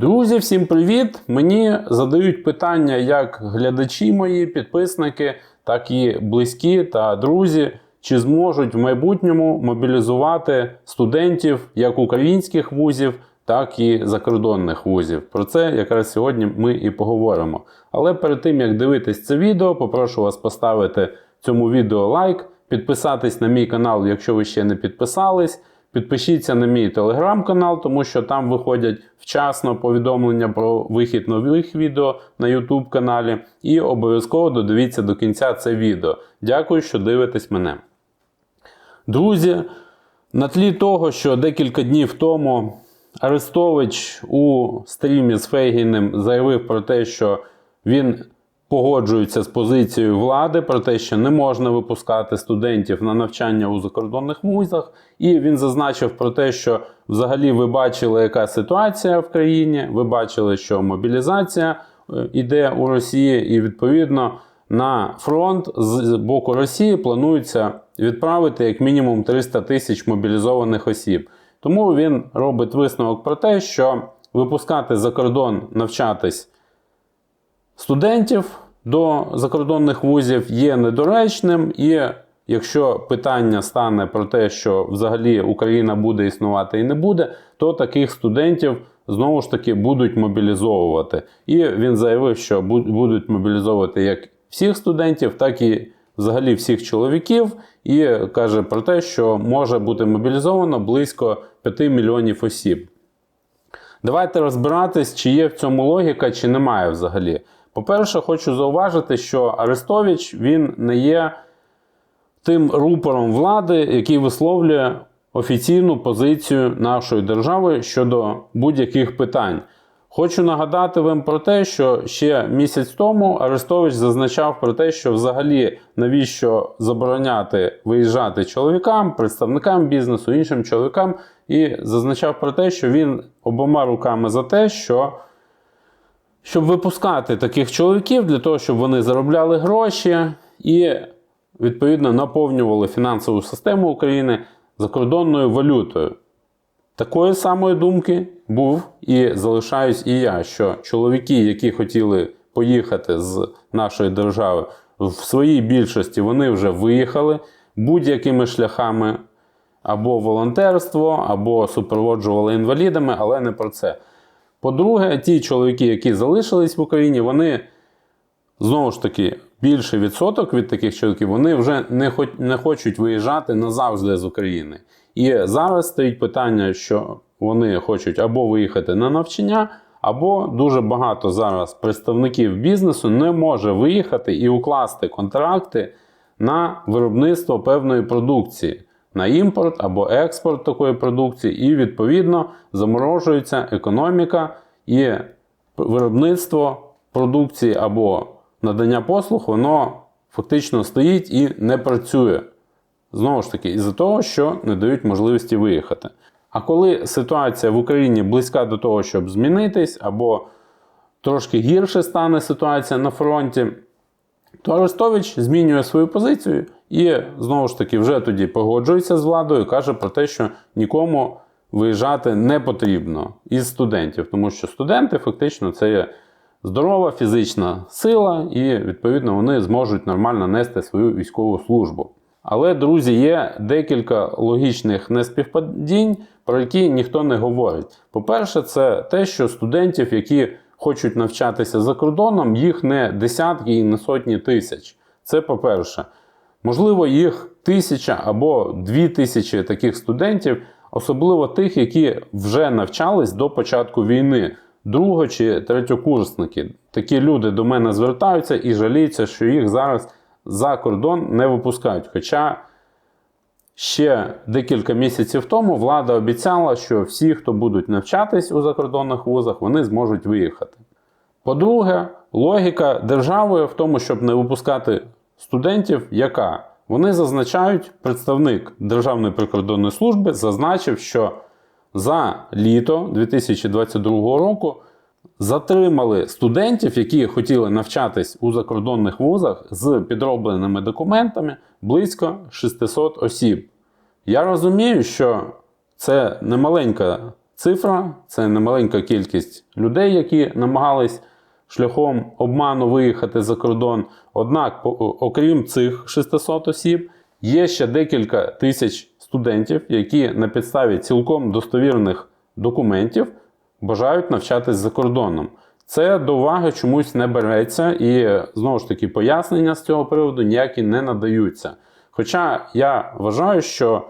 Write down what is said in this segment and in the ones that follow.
Друзі, всім привіт! Мені задають питання як глядачі мої, підписники, так і близькі та друзі, чи зможуть в майбутньому мобілізувати студентів як українських вузів, так і закордонних вузів. Про це якраз сьогодні ми і поговоримо. Але перед тим як дивитись це відео, попрошу вас поставити цьому відео лайк, підписатись на мій канал, якщо ви ще не підписались. Підпишіться на мій телеграм-канал, тому що там виходять вчасно повідомлення про вихід нових відео на YouTube каналі. І обов'язково додивіться до кінця це відео. Дякую, що дивитесь мене. Друзі, на тлі того, що декілька днів тому Арестович у стрімі з Фейгіним заявив про те, що він погоджується з позицією влади про те, що не можна випускати студентів на навчання у закордонних вузах. І він зазначив про те, що взагалі ви бачили, яка ситуація в країні. Ви бачили, що мобілізація йде у Росії, і відповідно на фронт з боку Росії планується відправити як мінімум 300 тисяч мобілізованих осіб. Тому він робить висновок про те, що випускати за кордон навчатись студентів до закордонних вузів є недоречним, і якщо питання стане про те, що взагалі Україна буде існувати і не буде, то таких студентів знову ж таки будуть мобілізовувати. І він заявив, що будуть мобілізовувати як всіх студентів, так і взагалі всіх чоловіків, і каже про те, що може бути мобілізовано близько 5 мільйонів осіб. Давайте розбиратись, чи є в цьому логіка, чи немає взагалі. По-перше, хочу зауважити, що Арестович він не є тим рупором влади, який висловлює офіційну позицію нашої держави щодо будь-яких питань. Хочу нагадати вам про те, що ще місяць тому Арестович зазначав про те, що взагалі навіщо забороняти виїжджати чоловікам, представникам бізнесу, іншим чоловікам, і зазначав про те, що він обома руками за те, що щоб випускати таких чоловіків для того, щоб вони заробляли гроші і відповідно наповнювали фінансову систему України закордонною валютою. Такої самої думки був і залишаюсь і я, що чоловіки, які хотіли поїхати з нашої держави, в своїй більшості вони вже виїхали будь-якими шляхами або волонтерство, або супроводжували інвалідами, але не про це. По-друге, ті чоловіки, які залишились в Україні, вони знову ж таки більший відсоток від таких чоловіків, вони вже не, хоч, не хочуть виїжджати назавжди з України. І зараз стоїть питання, що вони хочуть або виїхати на навчання, або дуже багато зараз представників бізнесу не може виїхати і укласти контракти на виробництво певної продукції на імпорт або експорт такої продукції, і, відповідно, заморожується економіка і виробництво продукції або надання послуг, воно фактично стоїть і не працює. Знову ж таки, із-за того, що не дають можливості виїхати. А коли ситуація в Україні близька до того, щоб змінитись, або трошки гірше стане ситуація на фронті, то Арестович змінює свою позицію і знову ж таки вже тоді погоджується з владою, каже про те, що нікому виїжджати не потрібно із студентів, тому що студенти фактично це є здорова фізична сила, і відповідно вони зможуть нормально нести свою військову службу. Але, друзі, є декілька логічних неспівпадінь, про які ніхто не говорить. По-перше, це те, що студентів, які хочуть навчатися за кордоном, їх не десятки і не сотні тисяч. Це по-перше. Можливо, їх тисяча або дві тисячі таких студентів, особливо тих, які вже навчались до початку війни, друго чи третьокурсники. Такі люди до мене звертаються і жаліються, що їх зараз за кордон не випускають. Хоча ще декілька місяців тому влада обіцяла, що всі, хто будуть навчатись у закордонних вузах, вони зможуть виїхати. По-друге, логіка держави в тому, щоб не випускати студентів, яка вони зазначають, представник Державної прикордонної служби зазначив, що за літо 2022 року затримали студентів, які хотіли навчатись у закордонних вузах з підробленими документами близько 600 осіб. Я розумію, що це немаленька цифра, це немаленька кількість людей, які намагались шляхом обману виїхати за кордон. Однак, окрім цих 600 осіб, є ще декілька тисяч студентів, які на підставі цілком достовірних документів бажають навчатись за кордоном. Це до уваги чомусь не береться, і знову ж таки пояснення з цього приводу ніякі не надаються. Хоча я вважаю, що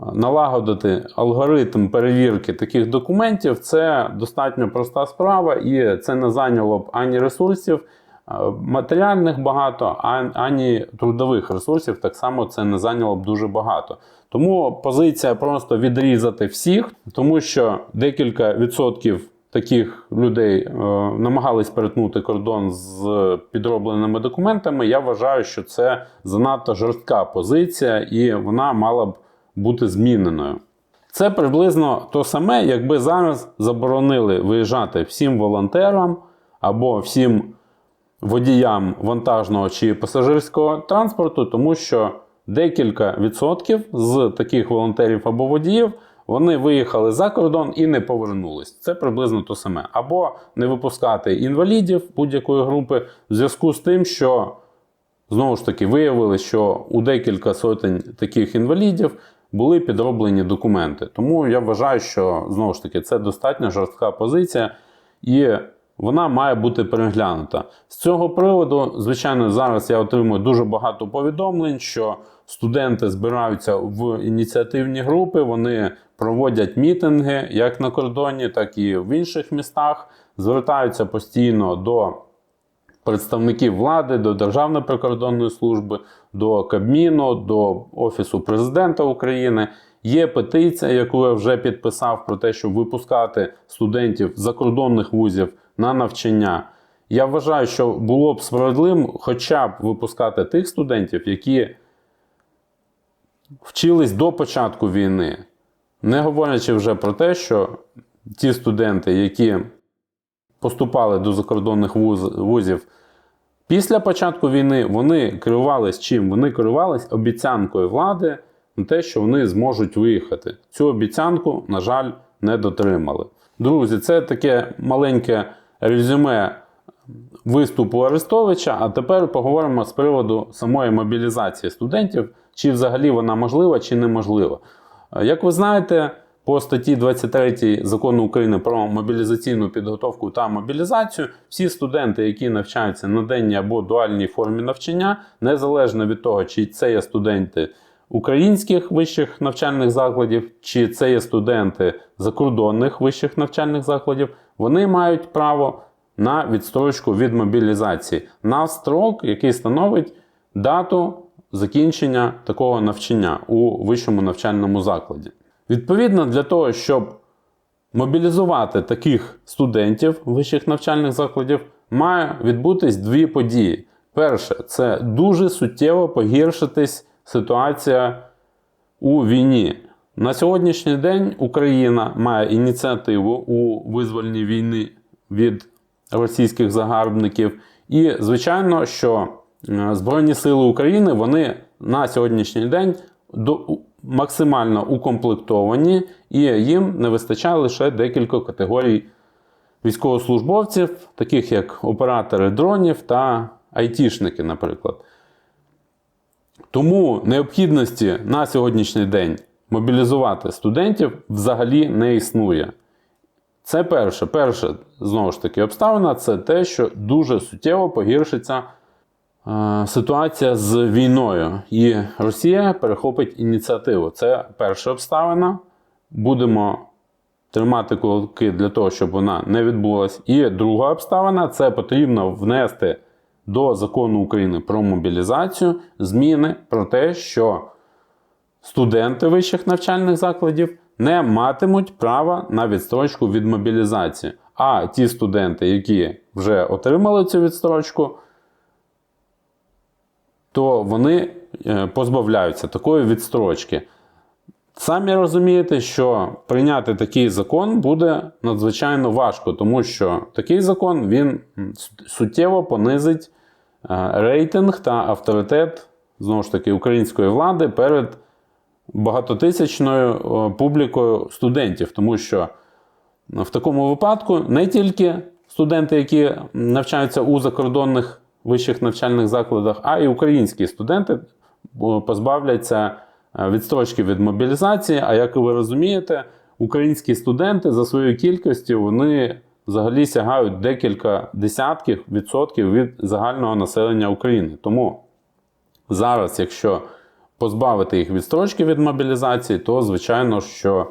е, налагодити алгоритм перевірки таких документів це достатньо проста справа, і це не зайняло б ані ресурсів е, матеріальних багато, ані трудових ресурсів. Так само це не зайняло б дуже багато. Тому позиція просто відрізати всіх, тому що декілька відсотків таких людей е, намагались перетнути кордон з підробленими документами. Я вважаю, що це занадто жорстка позиція, і вона мала б бути зміненою. Це приблизно то саме, якби зараз заборонили виїжджати всім волонтерам або всім водіям вантажного чи пасажирського транспорту, тому що декілька відсотків з таких волонтерів або водіїв вони виїхали за кордон і не повернулись. Це приблизно то саме. Або не випускати інвалідів будь-якої групи в зв'язку з тим, що знову ж таки виявили, що у декілька сотень таких інвалідів були підроблені документи. Тому я вважаю, що знову ж таки це достатньо жорстка позиція, і вона має бути переглянута. З цього приводу, звичайно, зараз я отримую дуже багато повідомлень, що студенти збираються в ініціативні групи, вони проводять мітинги як на кордоні, так і в інших містах, звертаються постійно до представників влади, до Державної прикордонної служби, до Кабміну, до Офісу президента України. Є петиція, яку я вже підписав про те, щоб випускати студентів закордонних вузів на навчання. Я вважаю, що було б справедливим хоча б випускати тих студентів, які вчились до початку війни, не говорячи вже про те, що ті студенти, які поступали до закордонних вузів після початку війни, вони керувались чим? Вони керувались обіцянкою влади на те, що вони зможуть виїхати. Цю обіцянку, на жаль, не дотримали. Друзі, це таке маленьке резюме виступу Арестовича. А тепер поговоримо з приводу самої мобілізації студентів, чи взагалі вона можлива, чи неможлива. Е, Як ви знаєте, по статті 23 закону України про мобілізаційну підготовку та мобілізацію, всі студенти, які навчаються на денній або дуальній формі навчання, незалежно від того, чи це є студенти українських вищих навчальних закладів, чи це є студенти закордонних вищих навчальних закладів, вони мають право на відстрочку від мобілізації на строк, який становить дату закінчення такого навчання у вищому навчальному закладі. Відповідно, для того, щоб мобілізувати таких студентів вищих навчальних закладів, має відбутись дві події. Перше, це дуже суттєво погіршитись ситуація у війні. На сьогоднішній день Україна має ініціативу у визвольній війні від російських загарбників. І, звичайно, що е, Збройні Сили України вони на сьогоднішній день максимально укомплектовані, і їм не вистачає лише декілька категорій військовослужбовців, таких як оператори дронів та айтішники, наприклад. Тому необхідності на сьогоднішній день мобілізувати студентів взагалі не існує. Це перше. Перше, знову ж таки, обставина це те, що дуже суттєво погіршиться е, ситуація з війною. І Росія перехопить ініціативу. Це перша обставина. Будемо тримати кулаки для того, щоб вона не відбулась. І друга обставина це потрібно внести до закону України про мобілізацію зміни про те, що студенти вищих навчальних закладів не матимуть права на відстрочку від мобілізації. А ті студенти, які вже отримали цю відстрочку, то вони е, позбавляються такої відстрочки. Самі розумієте, що прийняти такий закон буде надзвичайно важко, тому що такий закон він суттєво понизить рейтинг та авторитет знову ж таки української влади перед багатотисячною публікою студентів, тому що В такому випадку не тільки студенти, які навчаються у закордонних вищих навчальних закладах, а й українські студенти позбавляться е, відстрочки від мобілізації. А як ви розумієте, українські студенти за своєю кількістю вони взагалі сягають декілька десятків відсотків від загального населення України. Тому зараз, якщо позбавити їх відстрочки від мобілізації, то звичайно, що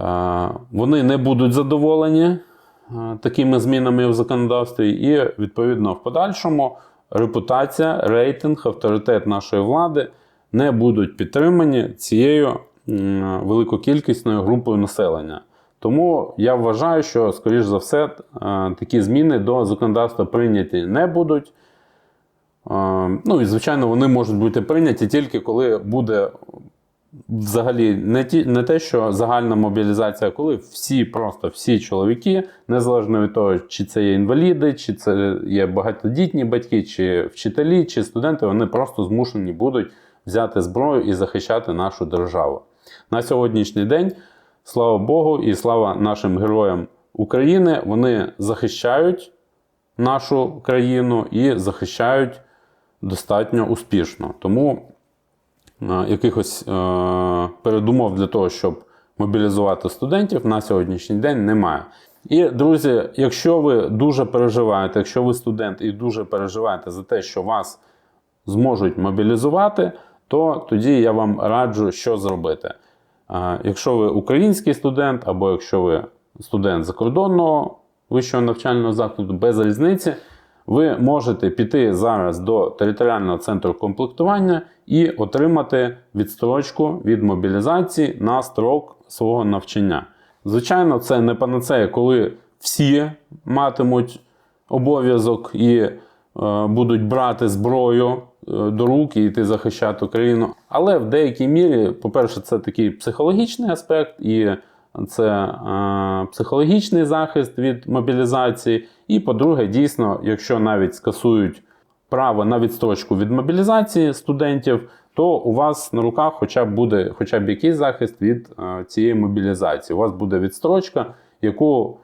е, вони не будуть задоволені е, такими змінами в законодавстві, і відповідно в подальшому репутація, рейтинг, авторитет нашої влади не будуть підтримані цією великокількісною групою населення. Тому я вважаю, що, скоріш за все, е, такі зміни до законодавства прийняті не будуть. Е, Ну і звичайно, вони можуть бути прийняті тільки коли буде взагалі не ті, не те, що загальна мобілізація, коли всі, просто всі чоловіки, незалежно від того, чи це є інваліди, чи це є багатодітні батьки, чи вчителі, чи студенти, вони просто змушені будуть взяти зброю і захищати нашу державу. На сьогоднішній день, слава Богу, і слава нашим героям України, вони захищають нашу країну і захищають достатньо успішно. Тому е, якихось е, передумов для того, щоб мобілізувати студентів на сьогоднішній день немає. І, друзі, якщо ви дуже переживаєте, якщо ви студент і дуже переживаєте за те, що вас зможуть мобілізувати, то тоді я вам раджу, що зробити. Якщо ви український студент, або якщо ви студент закордонного вищого навчального закладу без різниці, ви можете піти зараз до територіального центру комплектування і отримати відстрочку від мобілізації на строк свого навчання. Звичайно, це не панацея, коли всі матимуть обов'язок і будуть брати зброю е, до рук і йти захищати Україну. Але в деякій мірі, по-перше, це такий психологічний аспект, і це е, психологічний захист від мобілізації. І по-друге, дійсно, якщо навіть скасують право на відстрочку від мобілізації студентів, то у вас на руках хоча б буде хоча б якийсь захист від е, цієї мобілізації. У вас буде відстрочка, яку е,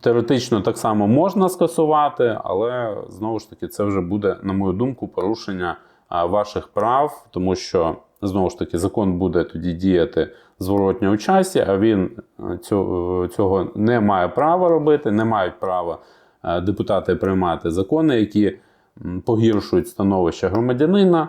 теоретично так само можна скасувати, але знову ж таки це вже буде, на мою думку, порушення е, ваших прав, тому що знову ж таки закон буде тоді діяти зворотньо у часі, а він е, цього, цього не має права робити, не мають права е, депутати приймати закони, які погіршують становище громадянина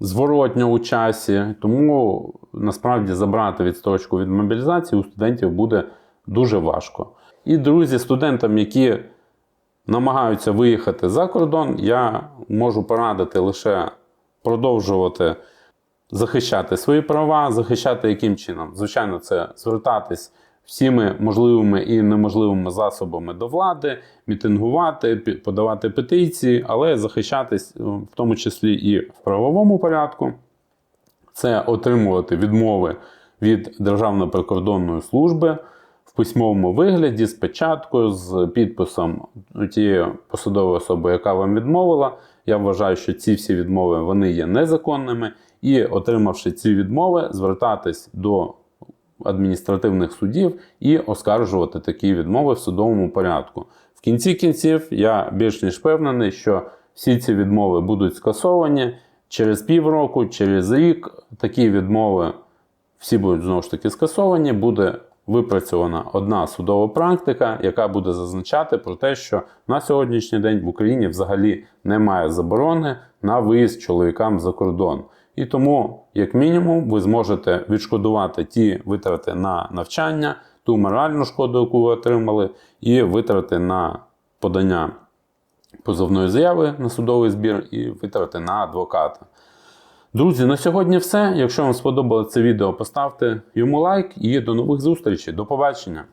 зворотньо у часі. Тому насправді забрати відстрочку від мобілізації у студентів буде дуже важко. І друзі, студентам, які намагаються виїхати за кордон, я можу порадити лише продовжувати захищати свої права, захищати яким чином? Звичайно, це звертатись всіми можливими і неможливими засобами до влади, мітингувати, подавати петиції, але захищатись е, в тому числі і в правовому порядку. Це отримувати відмови від Державної прикордонної служби в письмовому вигляді з печаткою, з підписом тієї посадової особи, яка вам відмовила. Я вважаю, що ці всі відмови вони є незаконними, і отримавши ці відмови, звертатись до адміністративних судів і оскаржувати такі відмови в судовому порядку. В кінці кінців я більш ніж впевнений, що всі ці відмови будуть скасовані через півроку, через рік. Такі відмови всі будуть знову ж таки скасовані. Буде випрацьована одна судова практика, яка буде зазначати про те, що на сьогоднішній день в Україні взагалі немає заборони на виїзд чоловікам за кордон. І тому, як мінімум, ви зможете відшкодувати ті витрати на навчання, ту моральну шкоду, яку ви отримали, і витрати на подання позовної заяви на судовий збір, і витрати на адвоката. Друзі, на сьогодні все. Якщо вам сподобалося це відео, поставте йому лайк і до нових зустрічей. До побачення!